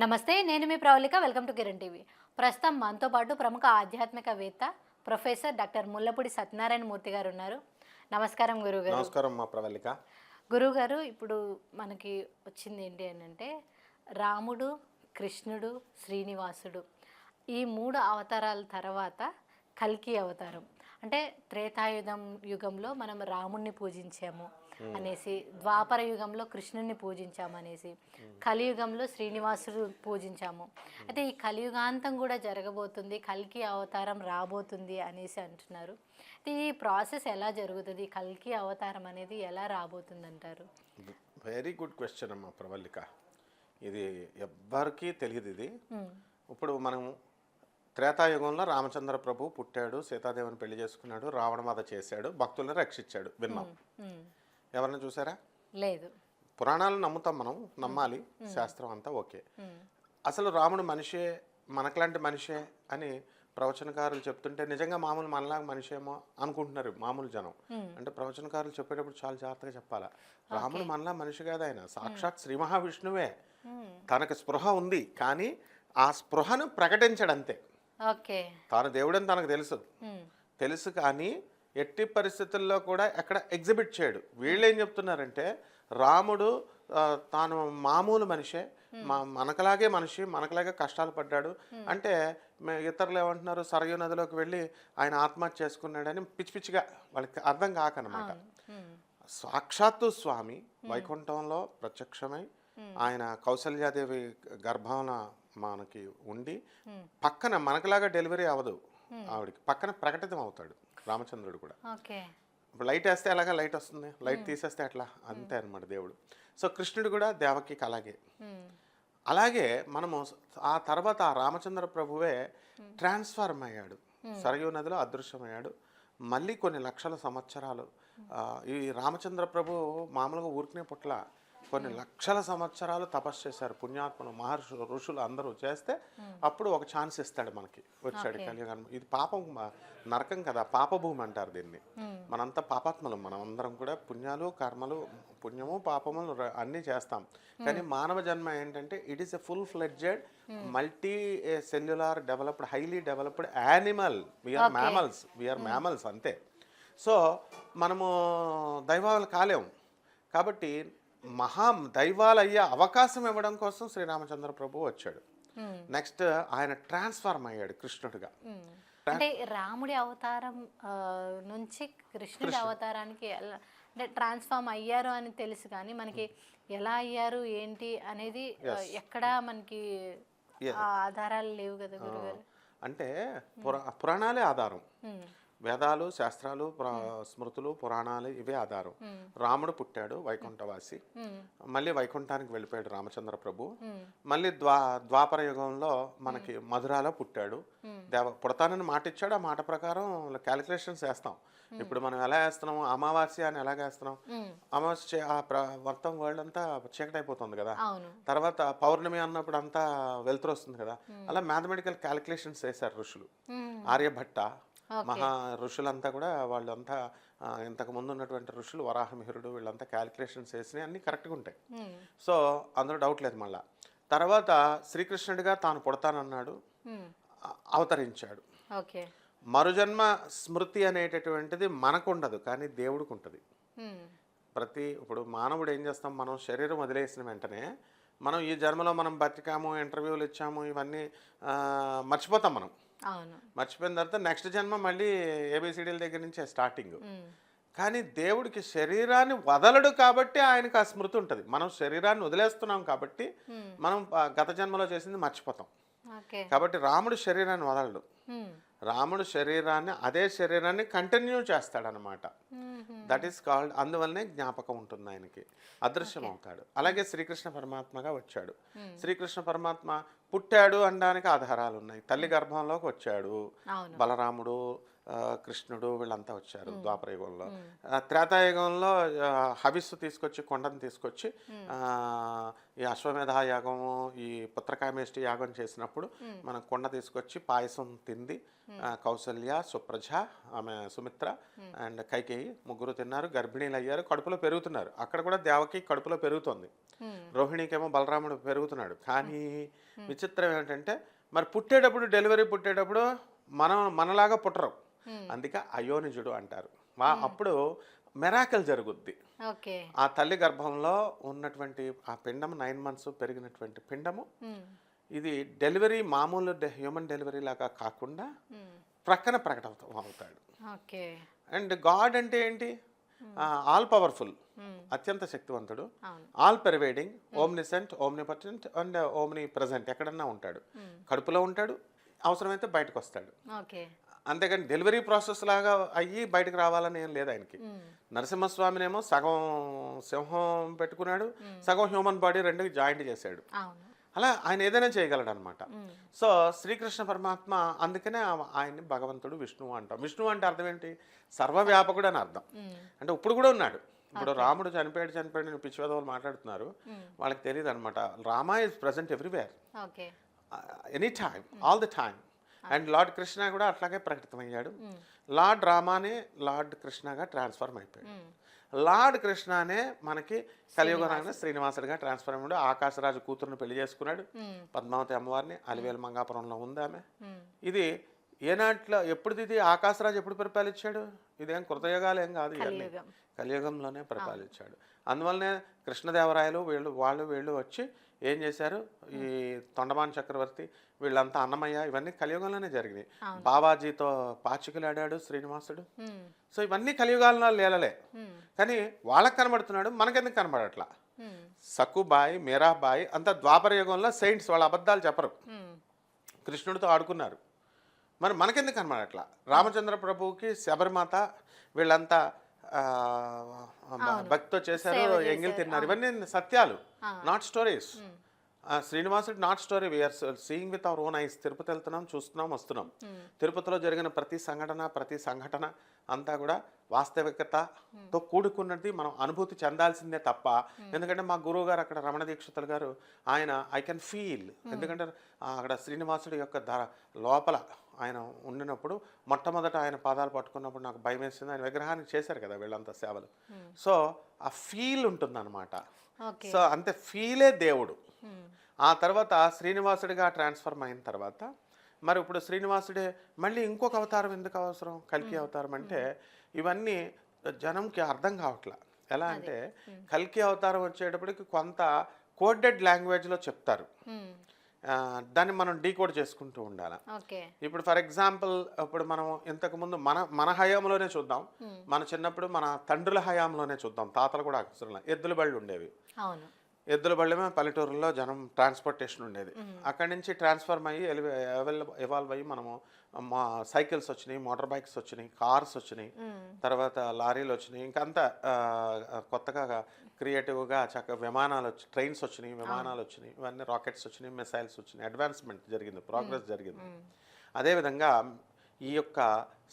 నమస్తే నేను మీ Pravallika. Welcome to Kiran TV. ప్రస్తుతం మనతో పాటు ప్రముఖ ఆధ్యాత్మికవేత్త ప్రొఫెసర్ డాక్టర్ ముల్లపూడి సత్యనారాయణ మూర్తి గారు ఉన్నారు. నమస్కారం గురుగారు నమస్కారం మా ప్రవళిక. గురుగారు ఇప్పుడు మనకి వచ్చింది ఏంటి అని అంటే రాముడు కృష్ణుడు శ్రీనివాసుడు ఈ మూడు అవతారాల తర్వాత కల్కి అవతారం. అంటే త్రేతాయుధం యుగంలో మనం రాముణ్ణి పూజించాము. అనేసి ద్వాపర యుగంలో కృష్ణుని పూజించాము అనేసి కలియుగంలో శ్రీనివాసుడు పూజించాము. అయితే ఈ కలియుగాంతం కూడా జరగబోతుంది కల్కి అవతారం రాబోతుంది అనేసి అంటున్నారు. అయితే ఈ ప్రాసెస్ ఎలా జరుగుతుంది కల్కి అవతారం అనేది ఎలా రాబోతుంది అంటారు వెరీ గుడ్ క్వశ్చన్ అమ్మా ప్రవళిక ఇది ఎవ్వరికీ తెలియదు ఇది. ఇప్పుడు మనం త్రేతాయుగంలో రామచంద్ర ప్రభు పుట్టాడు సీతాదేవిని పెళ్ళి చేసుకున్నాడు రావణవధ చేశాడు భక్తులను రక్షించాడు విన్నాం. ఎవరైనా చూసారా? లేదు. పురాణాలను నమ్ముతాం మనం నమ్మాలి. శాస్త్రం అంతా ఓకే. అసలు రాముడు మనిషే మనకులాంటి మనిషే అని ప్రవచనకారులు చెప్తుంటే నిజంగా మామూలు మనలాగా మనిషేమో అనుకుంటున్నారు మామూలు జనం. అంటే ప్రవచనకారులు చెప్పేటప్పుడు చాలా జాగ్రత్తగా చెప్పాలా? రాముడు మనలా మనిషి కాదు ఆయన. సాక్షాత్ శ్రీ మహావిష్ణువే. తనకు స్పృహ ఉంది కానీ ఆ స్పృహను ప్రకటించడు అంతే ఓకే. తాను దేవుడని తనకు తెలుసు. తెలుసు కానీ ఎట్టి పరిస్థితుల్లో కూడా ఎక్కడ ఎగ్జిబిట్ చేయడు. వీళ్ళు ఏం చెప్తున్నారంటే రాముడు తాను మామూలు మనిషే మా మనకలాగే మనిషి మనకలాగే కష్టాలు పడ్డాడు. అంటే ఇతరులు ఏమంటున్నారు సరయూ నదిలోకి వెళ్ళి ఆయన ఆత్మహత్య చేసుకున్నాడని పిచ్చి పిచ్చిగా వాళ్ళకి అర్థం కాకనమాట. సాక్షాత్తు స్వామి వైకుంఠంలో ప్రత్యక్షమై ఆయన కౌసల్యాదేవి గర్భాన మనకి ఉండి పక్కన మనకులాగా డెలివరీ అవ్వదు ఆవిడకి. పక్కన ప్రకటితం అవుతాడు రామచంద్రుడు కూడా. ఇప్పుడు లైట్ వేస్తే ఎలాగా లైట్ వస్తుంది? లైట్ తీసేస్తే ఎట్లా? అంతే అన్నమాట దేవుడు. సో కృష్ణుడు కూడా దేవకి అలాగే. అలాగే మనము ఆ తర్వాత ఆ రామచంద్ర ప్రభువే ట్రాన్స్ఫార్మ్ అయ్యాడు. సరయూ నదిలో అదృశ్యమయ్యాడు. మళ్ళీ కొన్ని లక్షల సంవత్సరాలు ఈ రామచంద్ర ప్రభు మామూలుగా ఊరికనే పుట్ల కొన్ని లక్షల సంవత్సరాలు తపస్సు చేశారు. పుణ్యాత్మలు మహర్షులు ఋషులు అందరూ చేస్తే అప్పుడు ఒక ఛాన్స్ ఇస్తాడు మనకి. వచ్చాడు కలియుగం ఇది పాపం నరకం కదా పాపభూమి అంటారు దీన్ని. మనంతా పాపాత్మలు మనం అందరం కూడా పుణ్యాలు కర్మలు పుణ్యము పాపములు అన్నీ చేస్తాం. కానీ మానవ జన్మ ఏంటంటే it is a full fledged multi cellular developed highly developed animal we are mammals we are mammals అంతే. సో మనము దైవాలు కాలేము కాబట్టి మహా దైవాలు అయ్యే అవకాశం ఇవ్వడం కోసం శ్రీరామచంద్ర ప్రభు వచ్చాడు. నెక్స్ట్ ఆయన ట్రాన్స్ఫార్మ్ అయ్యాడు కృష్ణుడిగా. మ్మ్. అంటే రాముడి అవతారం నుంచి కృష్ణుడి అవతారానికి అంటే ట్రాన్స్ఫార్మ్ అయ్యారు అని తెలుసు కానీ మనకి ఎలా అయ్యారు ఏంటి అనేది ఎక్కడా మనకి ఆధారాలు లేవు కదా గురుగారు. అంటే పురా పురాణాలే ఆధారం. వేదాలు శాస్త్రాలు పురా స్మృతులు పురాణాలు ఇవే ఆధారం. రాముడు పుట్టాడు వైకుంఠవాసి. మళ్ళీ వైకుంఠానికి వెళ్ళిపోయాడు రామచంద్ర ప్రభు. మళ్ళీ ద్వా ద్వాపర యుగంలో మనకి మధురాలో పుట్టాడు. దేవ పుడతానని మాట ఇచ్చాడు. ఆ మాట ప్రకారం క్యాలిక్యులేషన్స్ వేస్తాం. ఇప్పుడు మనం ఎలా వేస్తున్నాం? అమావాస్య అని ఎలాగ వేస్తున్నాం. అమావాస్య ఆ మొత్తం వరల్డ్ అంతా చీకటి అయిపోతుంది కదా తర్వాత పౌర్ణమి అన్నప్పుడు అంతా వెలుతురు వస్తుంది కదా. అలా మ్యాథమెటికల్ క్యాలిక్యులేషన్స్ వేశారు ఋషులు. ఆర్యభట్ట మహా ఋషులంతా కూడా వాళ్ళంతా ఇంతకు ముందు ఉన్నటువంటి ఋషులు వరాహమిహిరుడు వీళ్ళంతా క్యాలిక్యులేషన్స్ వేసినాయి అన్నీ కరెక్ట్గా ఉంటాయి. సో అందులో డౌట్ లేదు మళ్ళా. తర్వాత శ్రీకృష్ణుడిగా తాను పుడతానన్నాడు. అవతరించాడు. మరుజన్మ స్మృతి అనేటటువంటిది మనకు ఉండదు కానీ దేవుడికి ఉంటుంది. ప్రతి ఇప్పుడు మానవుడు ఏం చేస్తాం మనం శరీరం వదిలేసిన వెంటనే మనం ఈ జన్మలో మనం బతికాము ఇంటర్వ్యూలు ఇచ్చాము ఇవన్నీ మర్చిపోతాం మనం. మర్చిపోయిన తర్వాత నెక్స్ట్ జన్మ మళ్ళీ ఏబిసిడీల దగ్గర నుంచే స్టార్టింగ్. కానీ దేవుడికి శరీరాన్ని వదలడు కాబట్టి ఆయనకు ఆ స్మృతి ఉంటుంది. మనం శరీరాన్ని వదిలేస్తున్నాం కాబట్టి మనం గత జన్మలో చేసింది మర్చిపోతాం. కాబట్టి రాముడు శరీరాన్ని వదలడు. రాముడు శరీరాన్ని అదే శరీరాన్ని కంటిన్యూ చేస్తాడనమాట. దట్ ఈస్ కాల్డ్ అందువల్లనే జ్ఞాపకం ఉంటుంది ఆయనకి. అదృశ్యం అవుతాడు అలాగే శ్రీకృష్ణ పరమాత్మగా వచ్చాడు. శ్రీకృష్ణ పరమాత్మ పుట్టాడు అనడానికి ఆధారాలు ఉన్నాయి తల్లి గర్భంలోకి వచ్చాడు బలరాముడు కృష్ణుడు వీళ్ళంతా వచ్చారు ద్వాపరయుగంలో. త్రేతాయుగంలో హవిస్సు తీసుకొచ్చి కొండను తీసుకొచ్చి ఈ అశ్వమేధ యాగము ఈ పుత్రకామేష్టి యాగం చేసినప్పుడు మనం కొండ తీసుకొచ్చి పాయసం తింది కౌసల్య సుప్రజ ఆమె సుమిత్ర అండ్ కైకేయి ముగ్గురు తిన్నారు గర్భిణీలు అయ్యారు కడుపులో పెరుగుతున్నారు. అక్కడ కూడా దేవకి కడుపులో పెరుగుతోంది. రోహిణికేమో బలరాముడు పెరుగుతున్నాడు. కానీ విచిత్రం ఏంటంటే మరి పుట్టేటప్పుడు డెలివరీ పుట్టేటప్పుడు మనం మనలాగా పుట్టరు. అందుకే అయోనిజుడు అంటారు. వా- అప్పుడు మెరాకల్ జరుగుద్ది. ఆ తల్లి గర్భంలో ఉన్నటువంటి ఆ పిండం నైన్ మంత్స్ పెరిగినటువంటి పిండము ఇది డెలివరీ మామూలు హ్యూమన్ డెలివరీ లాగా కాకుండా ప్రక్కన ప్రకటన అవుతాడు. ఓకే. అండ్ గాడ్ అంటే ఏంటి? ఆల్ పవర్ఫుల్ అత్యంత శక్తివంతుడు. All pervading omniscient omnipotent and omni present ఎక్కడన్నా ఉంటాడు. కడుపులో ఉంటాడు అవసరమైతే బయటకు వస్తాడు. ఓకే అంతేగాని డెలివరీ ప్రాసెస్ లాగా అయ్యి బయటకు రావాలని ఏం లేదు ఆయనకి. నరసింహస్వామినేమో సగం సింహం పెట్టుకున్నాడు సగం హ్యూమన్ బాడీ రెండు జాయింట్ చేశాడు. అలా ఆయన ఏదైనా చేయగలడు అనమాట సో శ్రీకృష్ణ పరమాత్మ అందుకనే ఆయన్ని భగవంతుడు విష్ణువు అంటాం. విష్ణువు అంటే అర్థం ఏంటి? సర్వవ్యాపకుడు అని అర్థం. అంటే ఇప్పుడు కూడా ఉన్నాడు. ఇప్పుడు రాముడు చనిపోయాడు చనిపోయాడు పిచ్చివేదవులు మాట్లాడుతున్నారు. వాళ్ళకి తెలియదు అనమాట Rama is present everywhere any time all the time and lord Krishna కూడా అట్లాగే ప్రకటితమయ్యాడు. లార్డ్ రామానే లార్డ్ కృష్ణగా ట్రాన్స్ఫర్మ్ అయిపోయాడు. లార్డ్ కృష్ణనే మనకి కలియుగనాయన శ్రీనివాసుడిగా ట్రాన్స్ఫర్ అయ్యాడు ఆకాశరాజు కూతురుని పెళ్ళి చేసుకున్నాడు. పద్మావతి అమ్మవారిని అలివేలు మంగాపురంలో ఉంది ఆమె. ఇది ఏనాట్లో ఎప్పుడు ఇది? ఆకాశరాజు ఎప్పుడు పరిపాలించాడు? ఇదేం కృతయుగాలు ఏం కాదు ఇవన్నీ. కలియుగంలోనే పరిపాలించాడు. అందువల్లనే కృష్ణదేవరాయలు వీళ్ళు వాళ్ళు వీళ్ళు వచ్చి ఏం చేశారు? ఈ తొండమాన్ చక్రవర్తి వీళ్ళంతా అన్నమయ్య ఇవన్నీ కలియుగంలోనే జరిగినాయి. బాబాజీతో పాచికలాడాడు శ్రీనివాసుడు. సో ఇవన్నీ కలియుగాలలో లేలలే. కానీ వాళ్ళకి కనబడుతున్నాడు మనకెందుకు కనబడట్లా? సక్కుబాయ్ మీరాబాయ్ అంతా ద్వాపర యుగంలో సెయింట్స్ వాళ్ళ అబద్ధాలు చెప్పరు. కృష్ణుడితో ఆడుకున్నారు. మరి మనకెందుకు కనబడట్లా? రామచంద్ర ప్రభువుకి శబరిమాత వీళ్ళంతా భక్తితో చేశారు ఎంగిల్ తిన్నారు. ఇవన్నీ సత్యాలు నాట్ స్టోరీస్ శ్రీనివాసుడు not story we are seeing with our own eyes Tirupati వెళ్తున్నాం చూస్తున్నాం వస్తున్నాం. తిరుపతిలో జరిగిన ప్రతి సంఘటన ప్రతి సంఘటన అంతా కూడా వాస్తవికతతో కూడుకున్నది మనం అనుభూతి చెందాల్సిందే తప్ప. ఎందుకంటే మా గురువు గారు అక్కడ రమణ దీక్షితులు గారు ఆయన ఐ కెన్ ఫీల్ ఎందుకంటే అక్కడ శ్రీనివాసుడి యొక్క ధర లోపల ఆయన ఉండినప్పుడు మొట్టమొదట ఆయన పాదాలు పట్టుకున్నప్పుడు నాకు భయం వేసింది ఆయన విగ్రహానికి చేశారు కదా వీళ్ళంతా సేవలు. సో ఆ ఫీల్ ఉంటుందన్నమాట. సో అంతే ఫీలే దేవుడు. ఆ తర్వాత శ్రీనివాసుడిగా ట్రాన్స్ఫర్మ్ అయిన తర్వాత మరి ఇప్పుడు శ్రీనివాసుడే మళ్ళీ ఇంకొక అవతారం ఎందుకు అవసరం? కల్కి అవతారం అంటే ఇవన్నీ జనంకి అర్థం కావట్లా. ఎలా అంటే కల్కి అవతారం వచ్చేటప్పటికి కొంత కోడెడ్ లాంగ్వేజ్లో చెప్తారు. దాన్ని మనం డీకోడ్ చేసుకుంటూ ఉండాలి. ఇప్పుడు ఫర్ ఎగ్జాంపుల్ ఇప్పుడు మనం ఇంతకు ముందు మన మన హయాంలోనే చూద్దాం. మన చిన్నప్పుడు మన తండ్రుల హయాంలోనే చూద్దాం. తాతలు కూడా అక్షరంలో ఎద్దుల బళ్ళు ఉండేవి. అవును. ఎద్దుల బళ్ళమే పల్లెటూరులో జనం ట్రాన్స్పోర్టేషన్ ఉండేది. అక్కడి నుంచి ట్రాన్స్ఫర్మ్ అయ్యి ఎవాల్వ్ అయ్యి మనము మా సైకిల్స్ వచ్చినాయి మోటార్ బైక్స్ వచ్చినాయి కార్స్ వచ్చినాయి తర్వాత లారీలు వచ్చినాయి ఇంకంతా కొత్తగా క్రియేటివ్గా చక్క విమానాలు వచ్చి ట్రైన్స్ వచ్చినాయి విమానాలు వచ్చినాయి ఇవన్నీ రాకెట్స్ వచ్చినాయి మిసైల్స్ వచ్చినాయి అడ్వాన్స్మెంట్ జరిగింది ప్రోగ్రెస్ జరిగింది. అదేవిధంగా ఈ యొక్క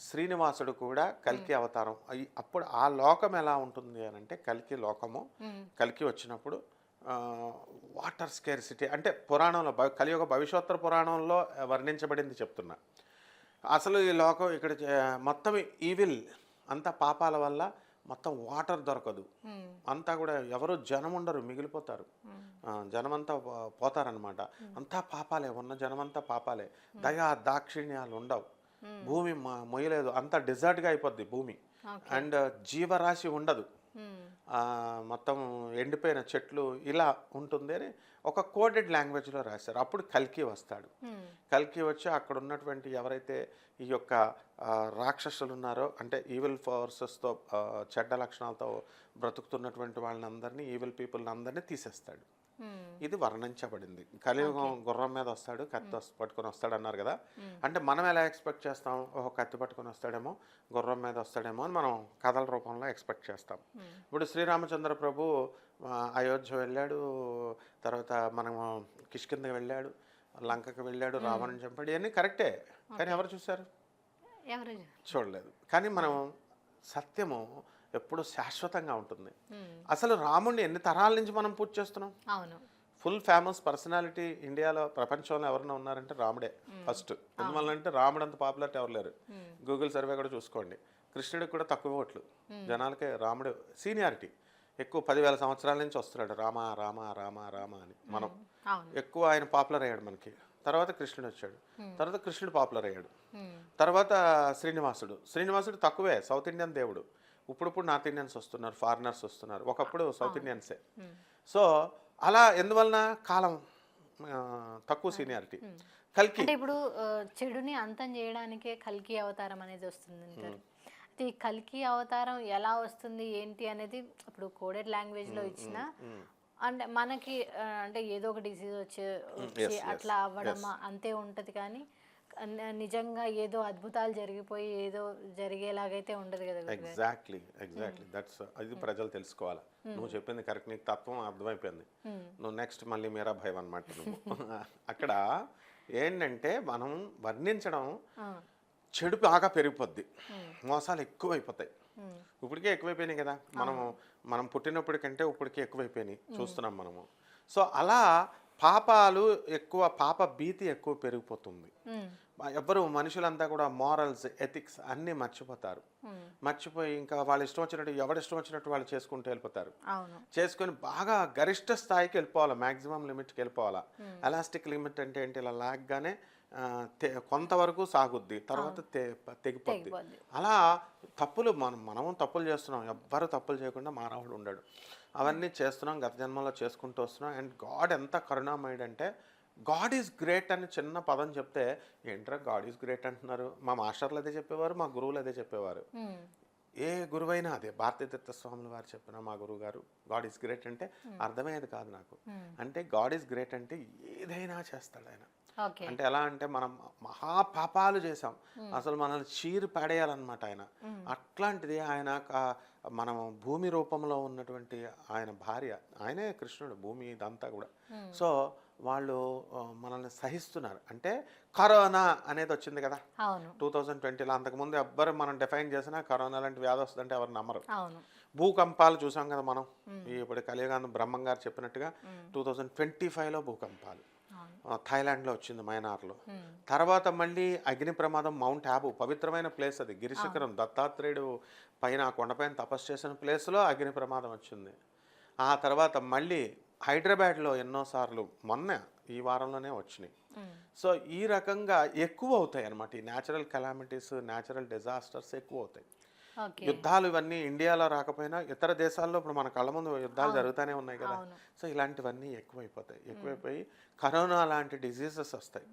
శ్రీనివాసుడు కూడా కల్కి అవతారం. అప్పుడు ఆ లోకం ఎలా ఉంటుంది అని అంటే కల్కి లోకము. కల్కి వచ్చినప్పుడు వాటర్ స్కేర్సిటీ అంటే పురాణంలో కలియుగ భవిష్యోత్తర పురాణంలో వర్ణించబడింది చెప్తున్నా. అసలు ఈ లోకం ఇక్కడ మొత్తం ఈవిల్ అంతా పాపాల వల్ల మొత్తం వాటర్ దొరకదు. అంతా కూడా ఎవరు జనం ఉండరు మిగిలిపోతారు. జనమంతా పోతారనమాట అంతా పాపాలే ఉన్న జనమంతా పాపాలే. దయా దాక్షిణ్యాలు ఉండవు. భూమి మొయ్యలేదు. అంతా డిజర్ట్గా అయిపోద్ది భూమి. అండ్ జీవరాశి ఉండదు. మొత్తం ఎండిపోయిన చెట్లు ఇలా ఉంటుంది అని ఒక కోడెడ్ లాంగ్వేజ్లో రాశారు. అప్పుడు కల్కి వస్తాడు. కల్కి వచ్చి అక్కడ ఉన్నటువంటి ఎవరైతే ఈ యొక్క రాక్షసులు ఉన్నారో అంటే ఈవిల్ ఫోర్సెస్తో చెడ్డ లక్షణాలతో బ్రతుకుతున్నటువంటి వాళ్ళందరినీ ఈవిల్ పీపుల్ అందరినీ తీసేస్తాడు. ఇది వర్ణించబడింది. కలియుగం గుర్రం మీద వస్తాడు కత్తి వస్- పట్టుకొని వస్తాడు అన్నారు కదా. అంటే మనం ఎలా ఎక్స్పెక్ట్ చేస్తాం? ఓహో కత్తి పట్టుకొని వస్తాడేమో గుర్రం మీద వస్తాడేమో అని మనం కథల రూపంలో ఎక్స్పెక్ట్ చేస్తాం. ఇప్పుడు శ్రీరామచంద్ర ప్రభు అయోధ్య వెళ్ళాడు తర్వాత మనము కిష్కింద వెళ్ళాడు లంకకి వెళ్ళాడు రావణుని చంపాడు ఇవన్నీ కరెక్టే. కానీ ఎవరు చూశారు? ఎవరు చూడలేదు. కానీ మనం సత్యము ఎప్పుడు శాశ్వతంగా ఉంటుంది. అసలు రాముడిని ఎన్ని తరాల నుంచి మనం పూజ చేస్తున్నాం? అవును. ఫుల్ ఫేమస్ పర్సనాలిటీ ఇండియాలో ప్రపంచంలో ఎవరైనా ఉన్నారంటే రాముడే ఫస్ట్ ఎందువల్లంటే రాముడు అంత పాపులారిటీ ఎవరు లేరు. గూగుల్ సర్వే కూడా చూసుకోండి. కృష్ణుడికి కూడా తక్కువ ఓట్లు. జనాలకే రాముడు సీనియారిటీ ఎక్కువ పదివేల సంవత్సరాల నుంచి వస్తున్నాడు. రామ రామ రామ రామ అని మనం. ఎక్కువ ఆయన పాపులర్ అయ్యాడు మనకి. తర్వాత కృష్ణుడు వచ్చాడు. తర్వాత కృష్ణుడు పాపులర్ అయ్యాడు. తర్వాత శ్రీనివాసుడు. శ్రీనివాసుడు తక్కువే సౌత్ ఇండియన్ దేవుడు. ఇప్పుడు నార్త్ ఇండియన్స్ వస్తున్నారు ఫారినర్స్ వస్తున్నారు. ఒకప్పుడు సౌత్ ఇండియన్సే. సో అలా ఎందువలన కాలం తక్కువ సీనియారిటీ? కల్కి. అంటే ఇప్పుడు చెడుని అంతం చేయడానికే కల్కి అవతారం అనేది వస్తుంది అంటారు. ఈ కల్కి అవతారం ఎలా వస్తుంది ఏంటి అనేది ఇప్పుడు కోడెడ్ లాంగ్వేజ్లో ఇచ్చిన అంటే మనకి అంటే ఏదో ఒక డిసీజ్ వచ్చి అట్లా అవ్వడం అంతే ఉంటది కానీ నిజంగా ఏదో అద్భుతాలు జరిగిపోయి ఏదో జరిగేలాగైతే ఉండదు కదా. ఎగ్జాక్ట్లీ ఎగ్జాక్ట్లీ దట్స్ అది ప్రజలు తెలుసుకోవాలి. నువ్వు చెప్పింది కరెక్ట్ నీకు తత్వం అర్థమైపోయింది. నువ్వు నెక్స్ట్ మళ్ళీ మీరా భయం అనమాట అక్కడ ఏంటంటే మనం వర్ణించడం చెడు బాగా పెరిగిపోద్ది. మోసాలు ఎక్కువైపోతాయి. ఇప్పటికే ఎక్కువైపోయినాయి కదా. మనము మనం పుట్టినప్పటికంటే ఇప్పటికే ఎక్కువైపోయినాయి చూస్తున్నాం మనము. సో అలా పాపాలు ఎక్కువ పాప భీతి ఎక్కువ పెరిగిపోతుంది. ఎవ్వరు మనుషులంతా కూడా మారల్స్ ఎథిక్స్ అన్నీ మర్చిపోతారు. మర్చిపోయి ఇంకా వాళ్ళు ఇష్టం వచ్చినట్టు ఎవరి ఇష్టం వచ్చినట్టు వాళ్ళు చేసుకుంటూ వెళ్ళిపోతారు. చేసుకొని బాగా గరిష్ట స్థాయికి వెళ్ళిపోవాలి మ్యాక్సిమం లిమిట్కి వెళ్ళిపోవాలా. ఎలాస్టిక్ లిమిట్ అంటే ఏంటి? ఇలా లాగ్గానే కొంతవరకు సాగుద్ది తర్వాత తెగిపోద్ది. అలా తప్పులు మనం మనము తప్పులు చేస్తున్నాం ఎవ్వరు తప్పులు చేయకుండా మానవుడు ఉండడు. అవన్నీ చేస్తున్నాం గత జన్మలో చేసుకుంటూ వస్తున్నాం. అండ్ గాడ్ ఎంత కరుణామయుడు అంటే గాడ్ ఈజ్ గ్రేట్ అని చిన్న పదం చెప్తే ఏంట్రా గాడ్ ఈజ్ గ్రేట్ అంటున్నారు? మా మాస్టర్లు అదే చెప్పేవారు మా గురువులు అదే చెప్పేవారు. ఏ గురువైనా అదే భారతీతీర్థ స్వాముల వారు చెప్పిన మా గురువు గారు గాడ్ ఈజ్ గ్రేట్ అంటే అర్థమయ్యేది కాదు నాకు. అంటే గాడ్ ఈజ్ గ్రేట్ అంటే ఏదైనా చేస్తాడు ఆయన. అంటే ఎలా అంటే మనం మహా పాపాలు చేసాం అసలు మనల్ని చీరు పడేయాలన్నమాట ఆయన. అట్లాంటిది ఆయన మనం భూమి రూపంలో ఉన్నటువంటి ఆయన భార్య ఆయనే కృష్ణుడు భూమి ఇదంతా కూడా. సో వాళ్ళు మనల్ని సహిస్తున్నారు. అంటే కరోనా అనేది వచ్చింది కదా. టూ థౌజండ్ ట్వంటీలో అంతకుముందు ఎవ్వరు మనం డిఫైన్ చేసినా కరోనా లాంటి వ్యాధి వస్తుందంటే ఎవరు నమ్మరు. భూకంపాలు చూసాం కదా మనం. ఇప్పుడు కలియుగాంధ బ్రహ్మం గారు చెప్పినట్టుగా టూ థౌజండ్ ట్వంటీ ఫైవ్లో భూకంపాలు. థాయిలాండ్లో వచ్చింది మైనార్లో. తర్వాత మళ్ళీ అగ్ని ప్రమాదం మౌంట్ ఆబు పవిత్రమైన ప్లేస్ అది. గిరిశిఖరం దత్తాత్రేయుడు పైన కొండపైన తపస్సు చేసిన ప్లేస్లో అగ్ని ప్రమాదం వచ్చింది. ఆ తర్వాత మళ్ళీ హైదరాబాద్లో ఎన్నోసార్లు మొన్న ఈ వారంలోనే వచ్చినాయి. సో ఈ రకంగా ఎక్కువ అవుతాయి అన్నమాట ఈ న్యాచురల్ కెలామిటీస్ న్యాచురల్ డిజాస్టర్స్ ఎక్కువ అవుతాయి. యుద్ధాలు ఇవన్నీ ఇండియాలో రాకపోయినా ఇతర దేశాల్లో ఇప్పుడు మన కళ్ళ ముందు యుద్ధాలు జరుగుతూనే ఉన్నాయి కదా. సో ఇలాంటివన్నీ ఎక్కువైపోతాయి. ఎక్కువైపోయి కరోనా లాంటి డిసీజెస్ వస్తాయి.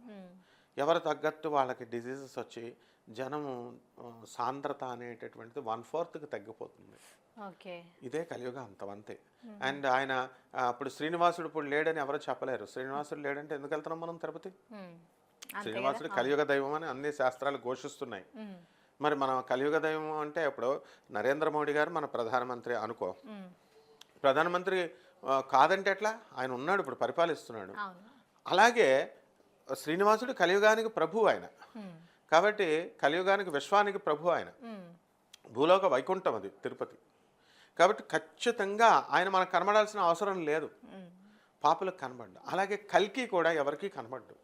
ఎవరు తగ్గట్టు వాళ్ళకి డిసీజెస్ వచ్చి జనము ఆ, సాంద్రత అనేటటువంటిది వన్ ఫోర్త్కి తగ్గిపోతుంది. ఇదే కలియుగ అంతవంతే అండ్ ఆయన ఆ, ఇప్పుడు శ్రీనివాసుడు ఇప్పుడు లేడని ఎవరు చెప్పలేరు. శ్రీనివాసుడు లేడంటే ఎందుకు వెళ్తున్నాం మనం తిరుపతి? శ్రీనివాసుడు కలియుగ దైవం అని అన్ని శాస్త్రాలు ఘోషిస్తున్నాయి. మరి మనం కలియుగ దైవం అంటే ఇప్పుడు నరేంద్ర మోడీ గారు మన ప్రధానమంత్రి అనుకో. ప్రధానమంత్రి కాదంటే ఎట్లా? ఆయన ఉన్నాడు ఇప్పుడు పరిపాలిస్తున్నాడు. అలాగే శ్రీనివాసుడు కలియుగానికి ప్రభు ఆయన. కాబట్టి కలియుగానికి విశ్వానికి ప్రభు ఆయన. భూలోక వైకుంఠం అది తిరుపతి. కాబట్టి ఖచ్చితంగా ఆయన మనకు కనబడాల్సిన అవసరం లేదు. పాపులకు కనబడ్డు. అలాగే కల్కి కూడా ఎవరికి కనబడ్డు.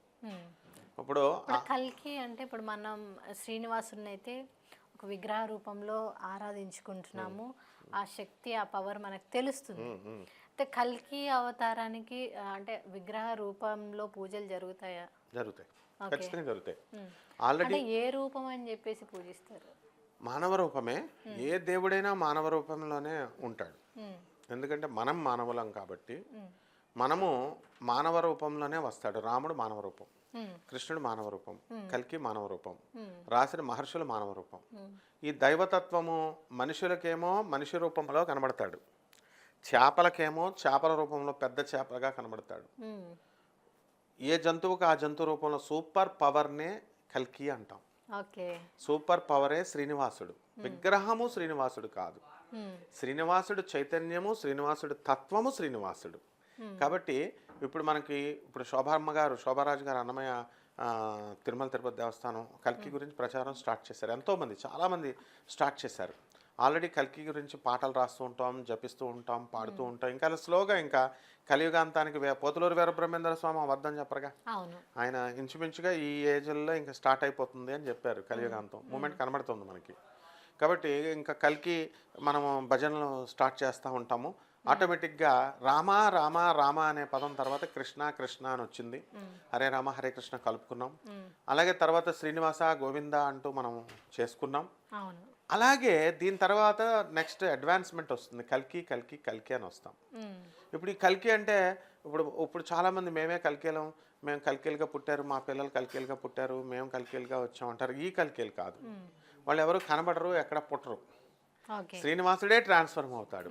ఇప్పుడు కల్కి అంటే ఇప్పుడు మనం శ్రీనివాసుని అయితే ఒక విగ్రహ రూపంలో ఆరాధించుకుంటున్నాము. ఆ శక్తి ఆ పవర్ మనకు తెలుస్తుంది. అయితే కల్కి అవతారానికి అంటే విగ్రహ రూపంలో పూజలు జరుగుతాయా? జరుగుతాయి. ఖచ్చితంగా జరుగుతాయి. ఆల్రెడీ ఏ రూపం అని చెప్పేసి పూజిస్తారు? మానవ రూపమే ఏ దేవుడైనా మానవ రూపంలోనే ఉంటాడు ఎందుకంటే మనం మానవులం కాబట్టి మనము మానవ రూపంలోనే వస్తాడు. రాముడు మానవ రూపం కృష్ణుడు మానవ రూపం కల్కి మానవ రూపం రాసిన మహర్షులు మానవ రూపం ఈ దైవతత్వము మనుషులకేమో మనిషి రూపంలో కనబడతాడు. చేపలకేమో చేపల రూపంలో పెద్ద చేపలుగా కనబడతాడు. ఏ జంతువుకి ఆ జంతు రూపంలో సూపర్ పవర్నే కల్కి అంటాం. సూపర్ పవరే శ్రీనివాసుడు. విగ్రహము శ్రీనివాసుడు కాదు. శ్రీనివాసుడు చైతన్యము శ్రీనివాసుడు తత్వము శ్రీనివాసుడు. కాబట్టి ఇప్పుడు మనకి ఇప్పుడు శోభామ్మ గారు శోభారాజు గారు అన్నమయ్య తిరుమల తిరుపతి దేవస్థానం కల్కి గురించి ప్రచారం స్టార్ట్ చేశారు. ఎంతోమంది చాలామంది స్టార్ట్ చేశారు. ఆల్రెడీ కల్కి గురించి పాటలు రాస్తూ ఉంటాం జపిస్తూ ఉంటాం పాడుతూ ఉంటాం. ఇంకా స్లోగా ఇంకా కలియుగాంతానికి పోతులూరు వీరబ్రహ్మేంద్ర స్వామి అబద్ధం చెప్పరుగా? ఆయన ఇంచుమించుగా ఈ ఏజ్లో ఇంకా స్టార్ట్ అయిపోతుంది అని చెప్పారు కలియుగాంతం. మూమెంట్ కనబడుతుంది మనకి. కాబట్టి ఇంకా కలికి మనము భజనలు స్టార్ట్ చేస్తూ ఉంటాము. ఆటోమేటిక్గా రామ రామ రామ అనే పదం తర్వాత కృష్ణ కృష్ణ అని వచ్చింది. హరే రామ హరే కృష్ణ కలుపుకున్నాం. అలాగే తర్వాత శ్రీనివాస గోవింద అంటూ మనం చేసుకున్నాం. అలాగే దీని తర్వాత నెక్స్ట్ అడ్వాన్స్మెంట్ వస్తుంది. కల్కి కల్కి కల్కి అని వస్తాం. ఇప్పుడు ఈ కల్కి అంటే ఇప్పుడు ఇప్పుడు చాలామంది మేమే కల్కేలం. మేము కల్కేలుగా పుట్టారు. మా పిల్లలు కల్కేలుగా పుట్టారు. మేము కల్కేలుగా వచ్చాం అంటారు. ఈ కల్కేలు కాదు. వాళ్ళు ఎవరు కనబడరు ఎక్కడ పుట్టరు. శ్రీనివాసుడే ట్రాన్స్ఫర్మ్ అవుతాడు.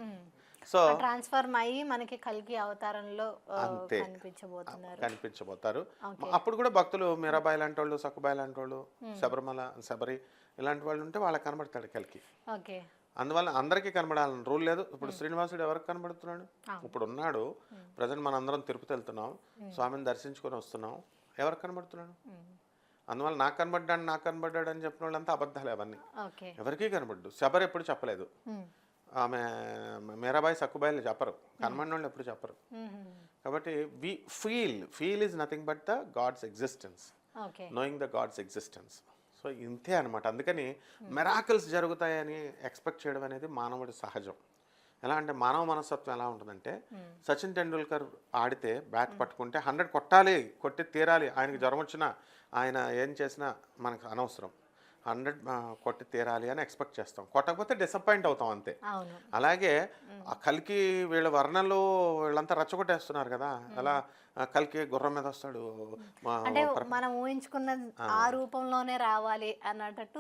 సో ట్రాన్స్ఫర్మ్ అయ్యి మనకి కలిగి అవతారంలో అంతే. కనిపించబోతున్నారు. కనిపించబోతారు. అప్పుడు కూడా భక్తులు మీరాబాయి లాంటి వాళ్ళు సక్కుబాయి లాంటి వాళ్ళు శబరిమల శబరి ఇలాంటి వాళ్ళు ఉంటే వాళ్ళకి కనబడతాడు కల్కి. ఓకే. అందువల్ల అందరికీ కనబడాలని రూల్ లేదు. ఇప్పుడు శ్రీనివాసుడు ఎవరికి కనబడుతున్నాడు? ఇప్పుడు ఉన్నాడు ప్రజెంట్ మన అందరం తిరుపతి వెళ్తున్నాం. స్వామిని దర్శించుకొని వస్తున్నాం. ఎవరికి కనబడుతున్నాడు? అందువల్ల నాకు కనబడ్డాడు నాకు కనబడ్డాడు అని చెప్పిన వాళ్ళంతా అబద్ధాలు అవన్నీ. ఎవరికీ కనబడ్డు. శబర్ ఎప్పుడు చెప్పలేదు. ఆమె మీరాబాయి సక్కుబాయిలు చెప్పరు. కనబడిన వాళ్ళు ఎప్పుడు చెప్పరు. కాబట్టి we feel feel is nothing but the god's existence. Knowing the god's existence. So ఇంతే అనమాట అందుకని మెరాకిల్స్ జరుగుతాయని ఎక్స్పెక్ట్ చేయడం అనేది మానవుడి సహజం. ఎలా అంటే మానవ మనస్తత్వం ఎలా ఉంటుందంటే సచిన్ టెండూల్కర్ ఆడితే బ్యాట్ పట్టుకుంటే హండ్రెడ్ కొట్టాలి కొట్టి తీరాలి. ఆయనకి జ్వరం వచ్చినా ఆయన ఏం చేసినా మనకు అనవసరం. హండ్రెడ్ కొట్టి తీరాలి అని ఎక్స్పెక్ట్ చేస్తాం. కొట్టకపోతే డిసప్పాయింట్ అవుతాం అంతే. అలాగే ఆ కల్కి వీళ్ళ వర్ణనలు వీళ్ళంతా రచ్చగొట్టేస్తున్నారు కదా. అలా కల్కి గుర్రం మీద వస్తాడు అంటే మనం ఊహించుకున్న ఆ. రూపంలోనే రావాలి అన్నట్టు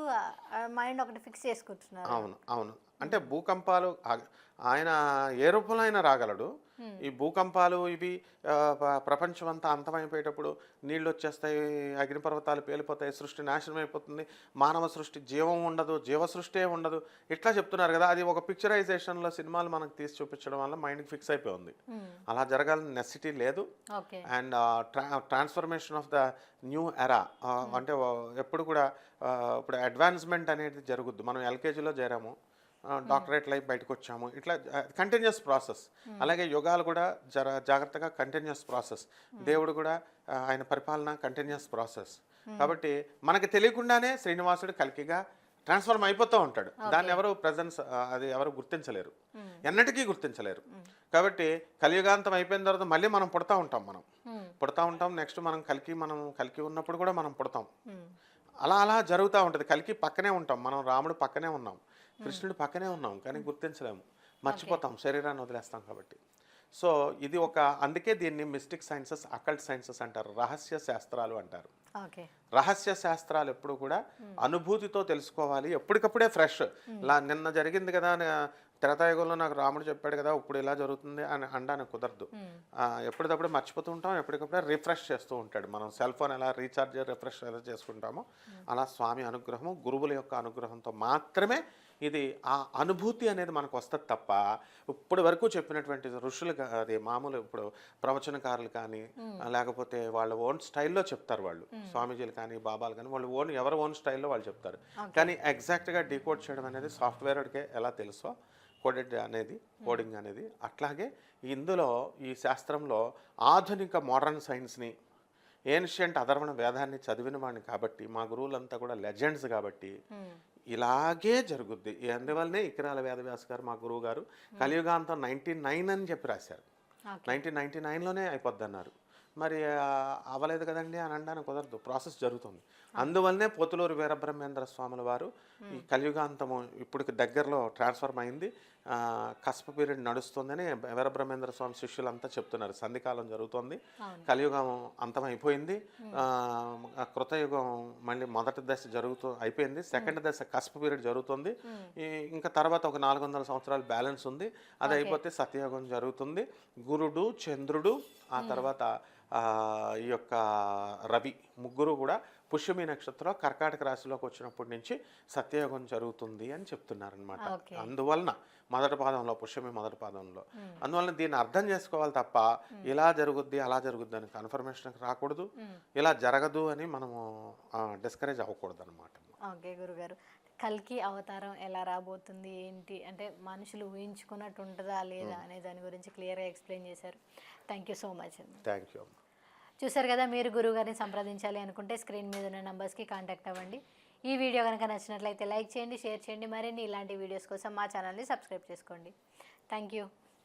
మైండ్ ఒకటి ఫిక్స్ చేసుకుంటున్నారు. అవును అవును. అంటే భూకంపాలు ఆయన ఏ రూపంలో అయినా రాగలడు. ఈ భూకంపాలు ఇవి ప్రపంచం అంతా అంతమైపోయేటప్పుడు నీళ్ళు వచ్చేస్తాయి అగ్నిపర్వతాలు పేలిపోతాయి సృష్టి నాశనం అయిపోతుంది మానవ సృష్టి జీవం ఉండదు జీవ సృష్టి ఉండదు. ఇట్లా చెప్తున్నారు కదా అది ఒక పిక్చరైజేషన్లో సినిమాలు మనకు తీసి చూపించడం వల్ల మైండ్కి ఫిక్స్ అయిపోయింది. అలా జరగాలని నెసిటీ లేదు. And transformation of the new era అంటే ఎప్పుడు కూడా ఇప్పుడు అడ్వాన్స్మెంట్ అనేది జరుగుద్ది. మనం ఎల్కేజీలో చేరాము. డాక్టరేట్ లైఫ్ బయటకు వచ్చాము ఇట్లా కంటిన్యూస్ ప్రాసెస్ అలాగే యుగాలు కూడా జర జాగ్రత్తగా కంటిన్యూస్ ప్రాసెస్ దేవుడు కూడా ఆయన పరిపాలన కంటిన్యూస్ ప్రాసెస్ కాబట్టి మనకి తెలియకుండానే శ్రీనివాసుడు కలికిగా ట్రాన్స్ఫర్మ్ అయిపోతూ ఉంటాడు. దాన్ని ఎవరు ప్రజెన్స్ అది ఎవరు గుర్తించలేరు. ఎన్నటికీ గుర్తించలేరు. కాబట్టి కలియుగాంతం అయిపోయిన తర్వాత మళ్ళీ మనం పుడతా ఉంటాం మనం. పుడతా ఉంటాం నెక్స్ట్ మనం కలికి మనం కలికి ఉన్నప్పుడు కూడా మనం పుడతాం. అలా అలా జరుగుతూ ఉంటుంది. కలికి పక్కనే ఉంటాం. మనం రాముడు పక్కనే ఉన్నాం. కృష్ణుడు పక్కనే ఉన్నాం కానీ గుర్తించలేము. మర్చిపోతాం శరీరాన్ని వదిలేస్తాం కాబట్టి. సో ఇది ఒక అందుకే దీన్ని మిస్టిక్ సైన్సెస్ అకల్ట్ సైన్సెస్ అంటారు రహస్య శాస్త్రాలు అంటారు. రహస్య శాస్త్రాలు ఎప్పుడు కూడా అనుభూతితో తెలుసుకోవాలి ఎప్పటికప్పుడే ఫ్రెష్. లా నిన్న జరిగింది కదా త్రేతాయుగంలో నాకు రాముడు చెప్పాడు కదా ఇప్పుడు ఇలా జరుగుతుంది అని అనడానికి కుదరదు. ఎప్పటికప్పుడు మర్చిపోతూ ఉంటాం ఎప్పటికప్పుడే రిఫ్రెష్ చేస్తూ ఉంటాడు. మనం సెల్ ఫోన్ ఎలా రీఛార్జ్ రిఫ్రెష్ ఎలా చేసుకుంటామో అలా స్వామి అనుగ్రహం గురువుల యొక్క అనుగ్రహంతో మాత్రమే ఇది ఆ అనుభూతి అనేది మనకు వస్తుంది తప్ప ఇప్పటి వరకు చెప్పినటువంటి ఋషులు అది మామూలు ఇప్పుడు ప్రవచనకారులు కానీ లేకపోతే వాళ్ళ ఓన్ స్టైల్లో చెప్తారు వాళ్ళు. స్వామీజీలు కానీ బాబాలు కానీ వాళ్ళు ఓన్ ఎవరి ఓన్ స్టైల్లో వాళ్ళు చెప్తారు. కానీ ఎగ్జాక్ట్గా డీకోడ్ చేయడం అనేది సాఫ్ట్వేర్కే ఎలా తెలుసో కోడెడ్ అనేది కోడింగ్ అనేది. అట్లాగే ఇందులో ఈ శాస్త్రంలో ఆధునిక మోడర్న్ సైన్స్ని ఏన్షియంట్ అధర్వణ వేదాన్ని చదివిన వాడిని కాబట్టి మా గురువులంతా కూడా లెజెండ్స్ కాబట్టి ఇలాగే జరుగుద్ది. అందువల్లనే ఇకరాల వేదవ్యాస్ గారు మా గురువు గారు కలియుగాంతం నైన్టీ నైన్ అని చెప్పి రాశారు. నైన్టీన్ నైన్టీ నైన్లోనే అయిపోద్ది అన్నారు మరి అవ్వలేదు కదండి అని అనడానికి కుదరదు. ప్రాసెస్ జరుగుతుంది. అందువల్లనే పోతులూరు వీరబ్రహ్మేంద్ర స్వాముల వారు ఈ కలియుగాంతము ఇప్పటికి దగ్గరలో ట్రాన్స్ఫర్మ్ అయింది. కస్ప పీరియడ్ నడుస్తుందని వీరబ్రహ్మేంద్ర స్వామి శిష్యులంతా చెప్తున్నారు. సంధికాలం జరుగుతోంది. కలియుగం అంతం అయిపోయింది ఆ, ఆ కృతయుగం మళ్ళీ మొదటి దశ జరుగుతూ అయిపోయింది. సెకండ్ దశ కస్ప పీరియడ్ జరుగుతుంది. ఇంకా తర్వాత ఒక నాలుగు వందల సంవత్సరాలు బ్యాలెన్స్ ఉంది. అది అయిపోతే సత్యయుగం జరుగుతుంది. గురుడు చంద్రుడు ఆ తర్వాత ఈ యొక్క రవి ముగ్గురు కూడా పుష్యమి నక్షత్రం కర్కాటక రాశిలోకి వచ్చినప్పటి నుంచి సత్యయుగం జరుగుతుంది అని చెప్తున్నారనమాట. అందువలన మొదటి పాదంలో పుష్యమి మొదటి పాదంలో. అందువల్ల దీన్ని అర్థం చేసుకోవాలి తప్ప ఇలా జరుగుద్ది అలా జరుగుద్ది అని కన్ఫర్మేషన్ రాకూడదు. ఇలా జరగదు అని మనము డిస్కరేజ్ అవ్వకూడదు అనమాట ఓకే గురుగారు. కల్కి అవతారం ఎలా రాబోతుంది ఏంటి? అంటే మనుషులు ఊహించుకున్నట్టు ఉంటుందా లేదా అనే దాని గురించి క్లియర్గా ఎక్స్ప్లెయిన్ చేశారు. థ్యాంక్ యూ సో మచ్ అండి థ్యాంక్ యూ చూసారు కదా మీరు గురువుగారిని సంప్రదించాలి అనుకుంటే స్క్రీన్ మీద ఉన్న నంబర్స్కి కాంటాక్ట్ అవ్వండి. ఈ వీడియో కనుక నచ్చినట్లయితే లైక్ చేయండి షేర్ చేయండి. మరిన్ని ఇలాంటి వీడియోస్ కోసం మా ఛానల్ని సబ్స్క్రైబ్ చేసుకోండి. Thank you.